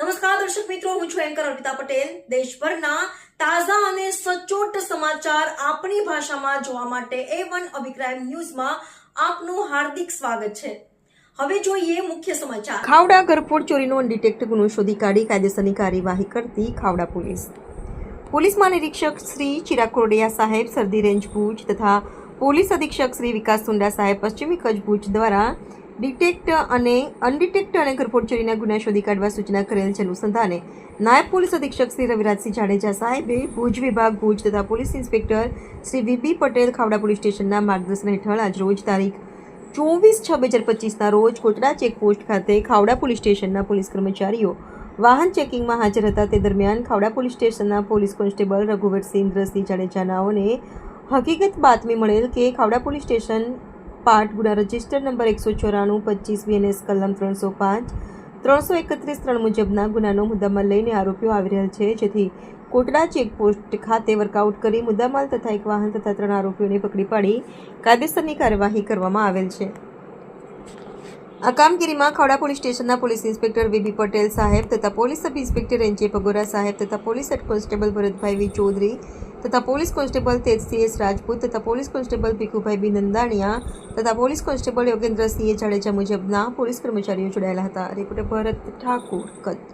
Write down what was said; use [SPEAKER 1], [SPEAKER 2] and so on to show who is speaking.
[SPEAKER 1] નમસ્કાર, દર્શક મિત્રો, હું છું એન્કર અર્પિતા પટેલ. દેશભરના તાજા અને સચોટ સમાચાર આપણી ભાષામાં જોવા માટે એ વન અભિપ્રાય ન્યૂઝમાં આપનું હાર્દિક સ્વાગત છે. હવે જોઈએ મુખ્ય સમાચાર. ખાવડા ઘરફોડ ચોરીનો અનડિટેક્ટ ગુનો શોધી કાઢી કાયદેસરની કાર્યવાહી કરતી ખાવડા પોલીસ. પોલીસ મહાનિરીક્ષક શ્રી ચિરાગ સાહેબ સરદી રેન્જ ભુજ તથા પોલીસ અધિક્ષક શ્રી વિકાસ સુંડા સાહેબ પશ્ચિમી કચ્છ ભુજ દ્વારા ડિટેક્ટ અને અનડિટેક્ટ અને ઘરફોડ ચોરીના ગુના શોધી કાઢવા સૂચના કરેલ છે અનુસંધાને. નાયબ પોલીસ અધિક્ષક શ્રી રવિરાજસિંહ જાડેજા સાહેબે ભુજ વિભાગ ભુજ તથા police inspector Shri VB Patel Khavda police સ્ટેશનના માર્ગદર્શન હેઠળ આજ રોજ તારીખ ચોવીસ છ બે હજાર પચીસના રોજ કોટડા ચેકપોસ્ટ ખાતે ખાવડા પોલીસ સ્ટેશનના પોલીસ કર્મચારીઓ વાહન ચેકિંગમાં હાજર હતા. તે દરમિયાન ખાવડા પોલીસ સ્ટેશનના પોલીસ કોન્સ્ટેબલ રઘુવરસિંહ ઇન્દ્રસિંહ જાડેજાનાઓને હકીકત બાતમી મળેલ કે ખાવડા પોલીસ સ્ટેશન પાઠ ગુના રજિસ્ટર નંબર એકસો ચોરાણું, પચીસ વીએનએસ કલમ ત્રણસો પાંચ, ત્રણસો એકત્રીસ ત્રણ મુજબના ગુનાનો મુદ્દામાલ લઈને આરોપીઓ આવી રહેલ છે, જેથી કોટડા ચેકપોસ્ટ ખાતે વર્કઆઉટ કરી મુદ્દામાલ તથા એક વાહન તથા ત્રણ આરોપીઓને પકડી પાડી કાયદેસરની કાર્યવાહી કરવામાં આવેલ છે. આ કામગીરીમાં ખવડા પોલીસ સ્ટેશનના police inspector V B Patel સાહેબ તથા police sub inspector N J Pagora સાહેબ તથા police head constable Bharatbhai V. Chaudhary તથા police constable Tejsinh S Rajput તથા police constable Bhikhubhai B Nandaniya તથા પોલીસ કોન્સ્ટેબલ યોગેન્દ્રસિંહ જાડેજા મુજબના પોલીસ કર્મચારીઓ જોડાયેલા હતા. રિપોર્ટર ભરત ઠાકુર, કચ્છ.